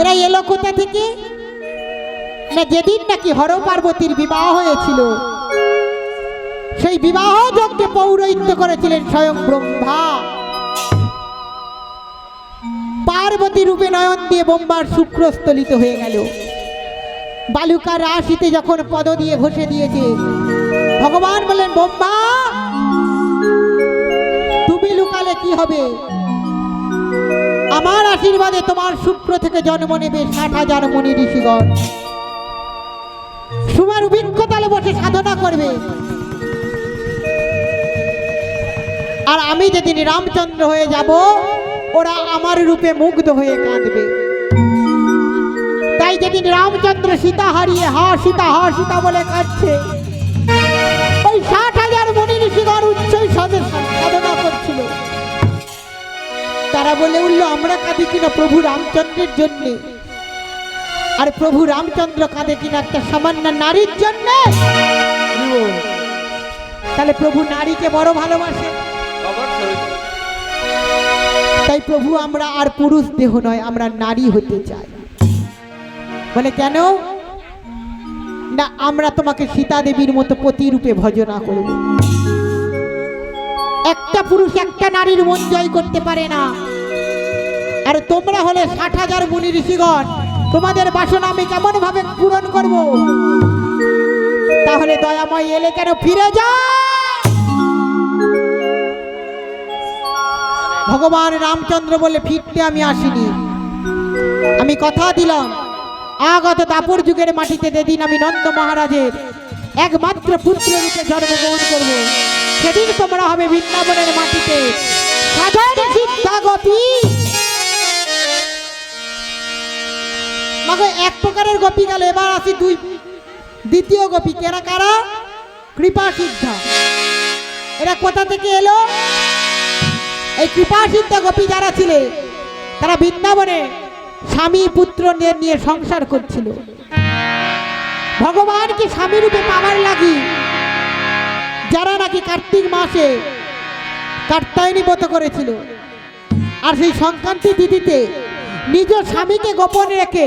এরা এলো কোথা থেকে? না, যেদিন নাকি হর পার্বতীর বিবাহ হয়েছিল, সেই বিবাহ যজ্ঞে পৌরোহিত্য করেছিলেন স্বয়ং ব্রহ্মা। পার্বতী রূপে নয়ন দিয়ে বোম্বার শুক্রস্থলিত হয়ে গেল। বালুকা রাশিতে যখন পদ দিয়ে ঘষে দিয়েছে, ভগবান বলেন বোম্বা তুমি লুকালে কি হবে? আশীর্বাদে তোমার শুক্র থেকে জন্ম নেবে ষাট হাজার মনি ঋষিগণ। সুমার অভিজ্ঞতালে বসে সাধনা করবে। আর আমি যেদিন রামচন্দ্র হয়ে যাব, ওরা আমার রূপে মুগ্ধ হয়ে কাঁদবে। তাই যেদিন রামচন্দ্র সীতা হারিয়ে, হা সীতা হা সীতা বলে কাঁদছে, ওই ষাট হাজার মনি ঋষিগণ উচ্চই সাধে- সাধনা করছিল। তারা বলে উঠল, আমরা কাঁদি কিনা প্রভু রামচন্দ্রের জন্যে? আর প্রভু রামচন্দ্র কাঁদে কিনা একটা সামান্য নারীর জন্য? তাহলে প্রভু নারীকে বড় ভালোবাসে। তাই প্রভু, আমরা আর পুরুষ দেহ নয়, আমরা নারী হতে চাই। বলে, কেন? না, আমরা তোমাকে সীতা দেবীর মতো প্রতিরূপে ভজনা করব। একটা পুরুষ একটা নারীর মন জয় করতে পারে না। আর তোমরা হলে ষাট হাজার মুনি ঋষিগণ, তোমাদের বাসনা আমি কেমন ভাবে পূরণ করব? তাহলে দয়াময় এলে কেন ফিরে যা? ভগবান রামচন্দ্র বলে ফিরতে আমি আসিনি। আমি কথা দিলাম, আগত দাপর যুগের মাটিতে যেদিন আমি নন্দ মহারাজের একমাত্র পুত্র রূপে জন্মগ্রহণ করব। সেদিন তোমরা হবে বৃন্দাবনের মাটিতে। সাধারণ সিদ্ধা গোপী। এক প্রকারের গোপী গেল। এবার আসি দুই দ্বিতীয় গোপী। কেরা কারা? কৃপা সিদ্ধা। এরা কোথা থেকে এলো? এই কৃপা সিদ্ধ গোপী যারা ছিলে, তারা বৃন্দাবনে স্বামী পুত্র নিয়ে- নিয়ে সংসার করছিল। ভগবানকে স্বামী রূপে পাওয়ার লাগি। যারা নাকি কার্তিক মাসে কার্তায়নী ব্রত করেছিল, আর সেই সংক্রান্তি তিথিতে নিজ স্বামীকে গোপন রেখে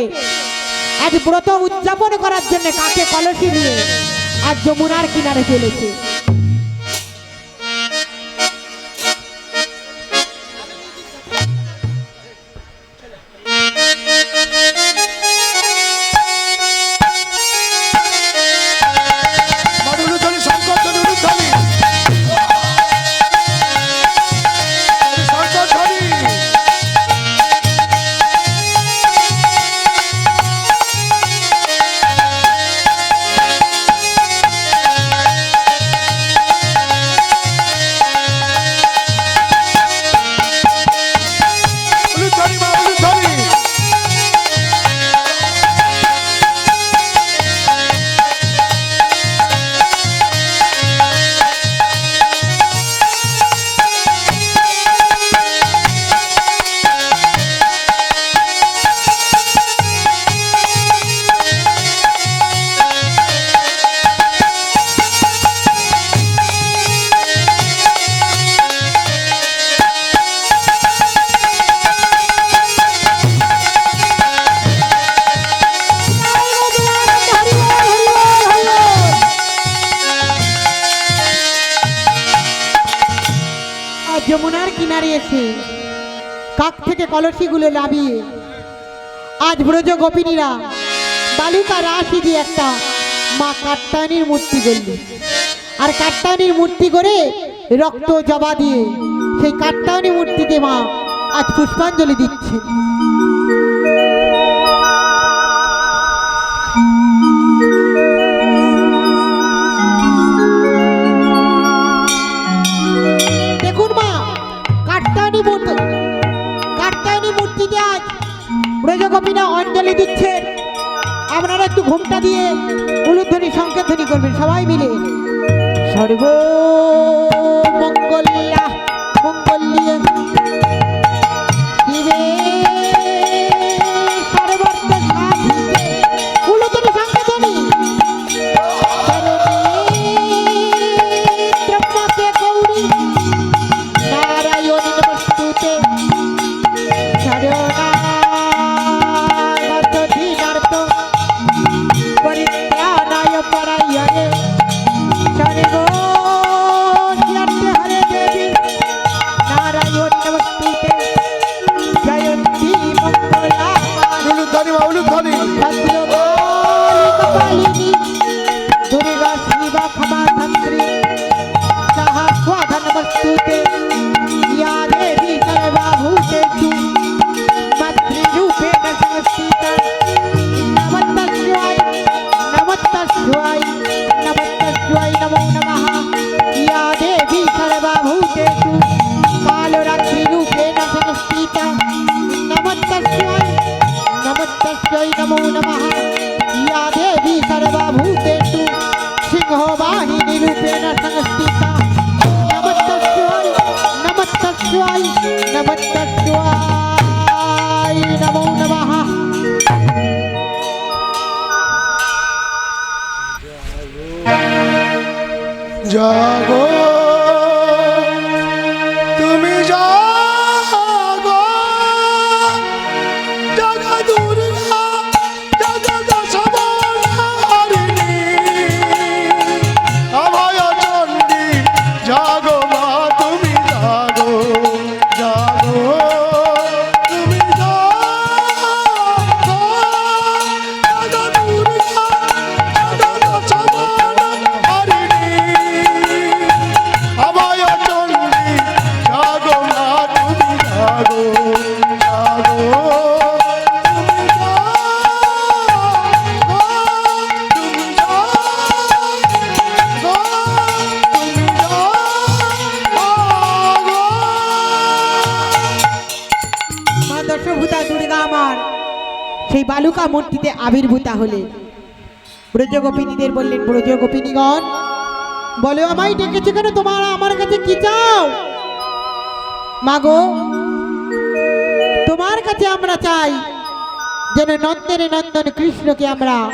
আজ ব্রত উদযাপন করার জন্য কাকে কলসি নিয়ে আজ যমুনার কিনারে চলেছে। এসে কাক থেকে কলসিগুলো নামিয়ে আজ ব্রজ গোপিনীরা বালুকা রাশি দিয়ে একটা মা কাত্তায়নীর মূর্তি করল আর কাত্তায়নীর মূর্তি করে রক্ত জবা দিয়ে সেই কাত্তায়নী মূর্তিতে মা আজ পুষ্পাঞ্জলি দিচ্ছে। করবেন সবাই মিলে। সর্ব জাগো। তুমি আবির্ভূতা ব্রজগোপিনীদের বললেন ব্রজগোপিনীগণ বলো আমায় ডেকেছে কেন? তোমার আমার কাছে কি চাও? মাগো তোমার কাছে আমরা চাই যেন নন্দনে নন্দন কৃষ্ণকে আমরা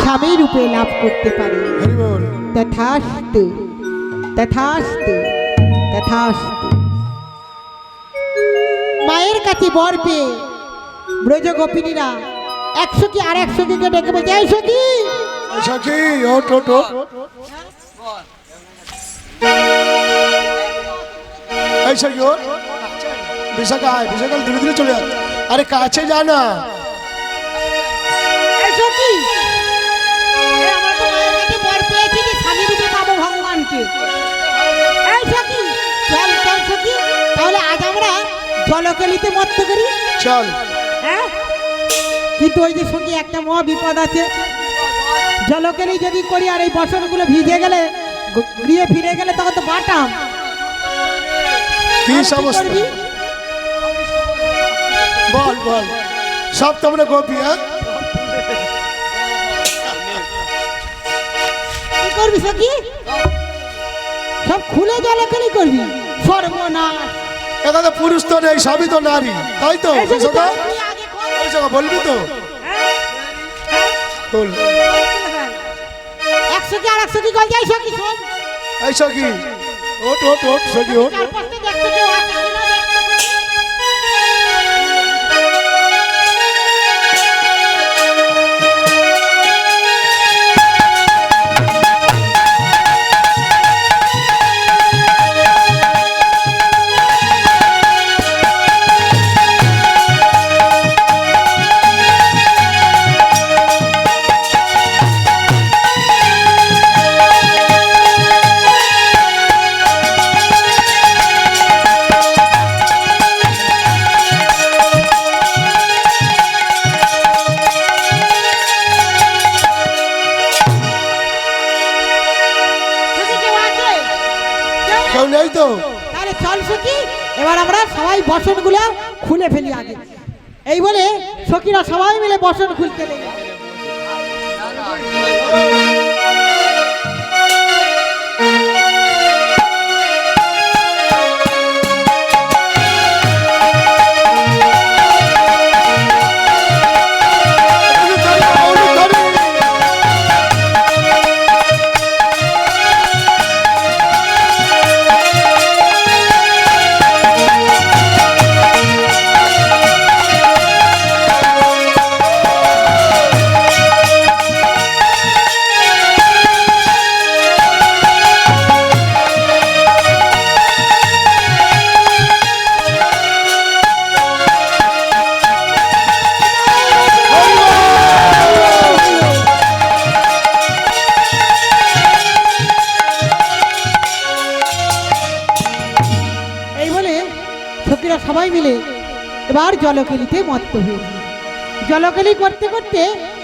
স্বামী রূপে লাভ করতে পারি। তথাস্তু তথাস্তু তথাস্তু। মায়ের কাছে বর পেয়ে ব্রজ গোপিনীরা একশো কি আর একশো কি ডেকে বলছে এই সখী! সখী ওট ওট ওট এই সখী ওট বিশাখা আয় বিশাখা ধীরে ধীরে চলে যাচ্ছে আরে কাছে যা না। তাহলে আজ আমরা জলকেলিতে মত্ত করি। চল। হ্যাঁ? কিন্তু ওই যে সঙ্গে একটা মহা বিপদ আছে। জলকেরই যদি করি আর এই বসনগুলো ভিজে গেলে গ- গড়িয়ে ফিরে গেলে তখন তো বাটাম কি সমস্যা? বল বল। সব তোমরা গোপী হ্যাঁ? কি করবি সখি? সব খুলে জলকেলি করবি। সর্বনাশ এখানে পুরুষ তো নেই সবই তো নারী তাই তো এই সখী, বিশাখা তুই আগে কর। বিশাখা বলবি তো? বল। একশো কি আর একশো কি? কল যাই শোন এই সখী। ওট ওট ওট সখী ওট এই বলে সখীরা সবাই মিলে বসন খুলতে লেগে। সখীরা সবাই মিলে এবার জলকেলিতে মত্ত হয়েছে জলকেলি করতে করতে,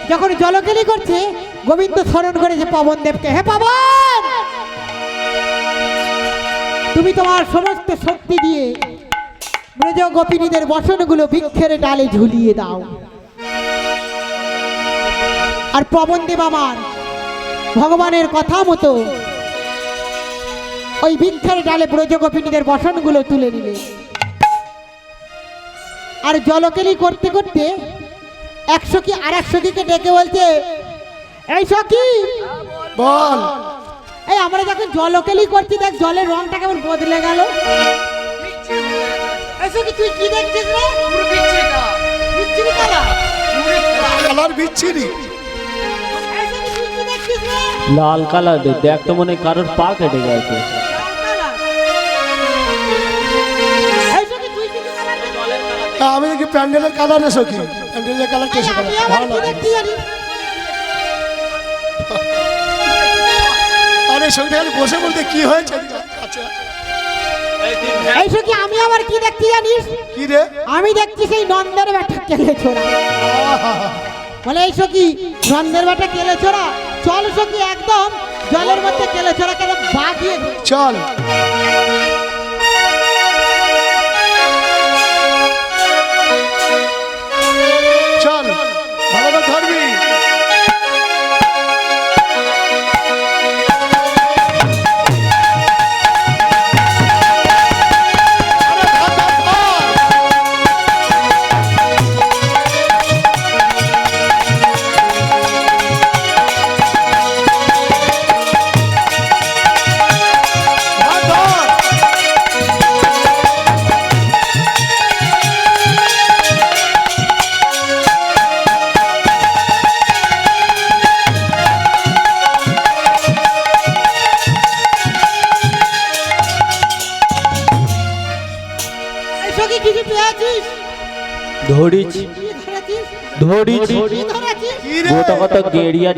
যখন জলকেলি করছে, গোবিন্দ স্মরণ করেছে পবন দেবকে, হে পবন! তুমি তোমার সমস্ত শক্তি দিয়ে ব্রজ গোপিনীদের বসনগুলো বৃক্ষের ডালে ঝুলিয়ে দাও। আর পবন দেব আমার ভগবানের কথা মতো ওই বৃক্ষের ডালে ব্রজগোপিনীদের বসনগুলো তুলে নিলে। আর জলকেলি করতে করতে একশো কি আর একশো কিকে ডেকে বলছে এই সখী বল। এই আমরা যখন জলকেলি করছি দেখ জলের রংটা কেমন বদলে গেল। এই সখী তুই কি দেখছিস রে? বিচ্ছিরি। কালার। বিচ্ছিরি কি? লাল কালার দেখ তো মনে হয় কারোর পা কেটে গেছে। আমি দেখি প্যান্ডেলের কালার এসো কি প্যান্ডেলের কালার আবার ভালো কি লাগে? আরে খালি বসে বলতে কি হয়েছে? আচ্ছা। এই সখী আমি আবার কি দেখছি জানিস? কি রে? আমি দেখছি সেই নন্দের ব্যাটা কেলে ছোড়া। বলে এই সখী নন্দের ব্যাটা কেলে ছোড়া? চল সখী একদম জলের মধ্যে কেলে ছোড়া কেন বাজিয়ে দে। চল চল।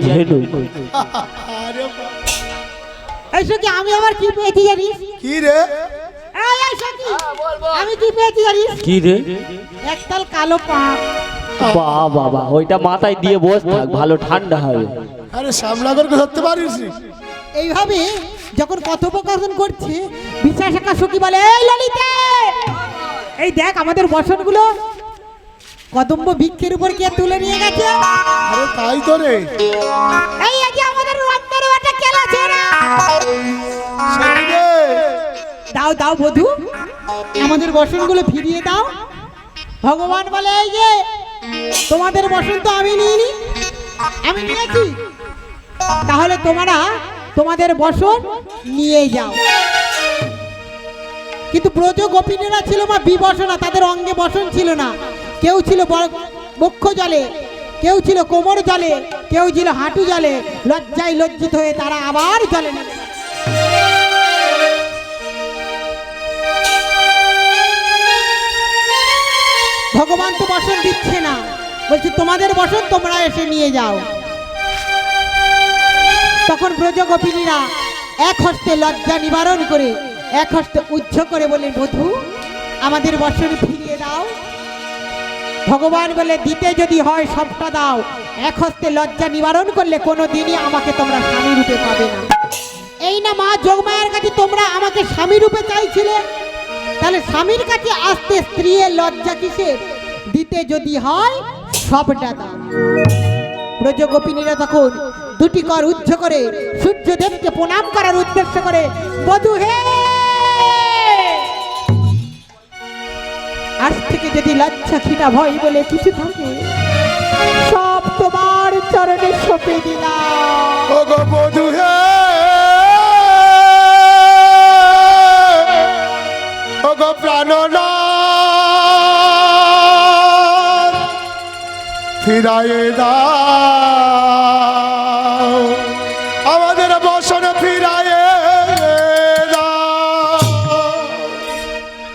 ঝেনু এই সখী আমি আবার কি পেয়েছি জানিস? কি রে? এই এই আমি কি পেয়েছি জানিস? কি রে? একতাল কালো পাক বা বাবা ওইটা মাথায় দিয়ে বস থাক ভালো ঠান্ডা হবে। আরে শ্যামলাগরকে ধরতে পারিস এইভাবে যখন কথোপকথন করছে বিশ্বাস একা সখী বলে এই ললিতে এই দেখ আমাদের বসনগুলো কদম্ব বৃক্ষের উপর কে তুলে নিয়ে গেছে? আরে তাই তো রে। এই যে আমাদের রক্তের কেলাছে না? রে। দাও দাও বধু। আমাদের বসনগুলো ফিরিয়ে দাও। ভগবান বলে এই যে তোমাদের বসন তো আমি নিইনি। আমি নিয়েছি। তাহলে তোমরা তোমাদের বসন নিয়ে যাও। কিন্তু ব্রজ গোপিনীরা ছিল মা বিবসনা তাদের অঙ্গে বসন ছিল না। কেউ ছিল বক্ষ জলে, কেউ ছিল কোমর জলে, কেউ ছিল হাঁটু জলে, লজ্জায় লজ্জিত হয়ে তারা আবার জলে নেমে ভগবান তো বসন দিচ্ছে না। বলছি, তোমাদের বসন তোমরা এসে নিয়ে যাও। তখন ব্রজ গোপিনীরা এক হস্তে লজ্জা নিবারণ করে, এক হস্তে উজ্জ করে বলে বধু, আমাদের বসন ফিরিয়ে দাও। ভগবান বলে দিতে যদি হয় সবটা দাও। এক হস্তে লজ্জা নিবারণ করলে কোনো দিনই আমাকে তোমরা স্বামী রূপে পাবে না। এই না মা যোগমায়ের কাছে তোমরা আমাকে স্বামী রূপে চাইছিলে? তাহলে স্বামীর কাছে আসতে স্ত্রীর লজ্জা কিসের? দিতে যদি হয় সবটা দাও। ব্রজ গোপিনীরা তখন দুটি কর উজ্জ করে সূর্যদেবকে প্রণাম করার উদ্দেশ্য করে, বধু হে আজ থেকে যদি লজ্জা খিনা ভয় বলে কিছু থাকে, সব তোমার চরণে সঁপে দিলাম। ও গো বধু হে! ও গো প্রাণনাথ, ফিরায়ে দা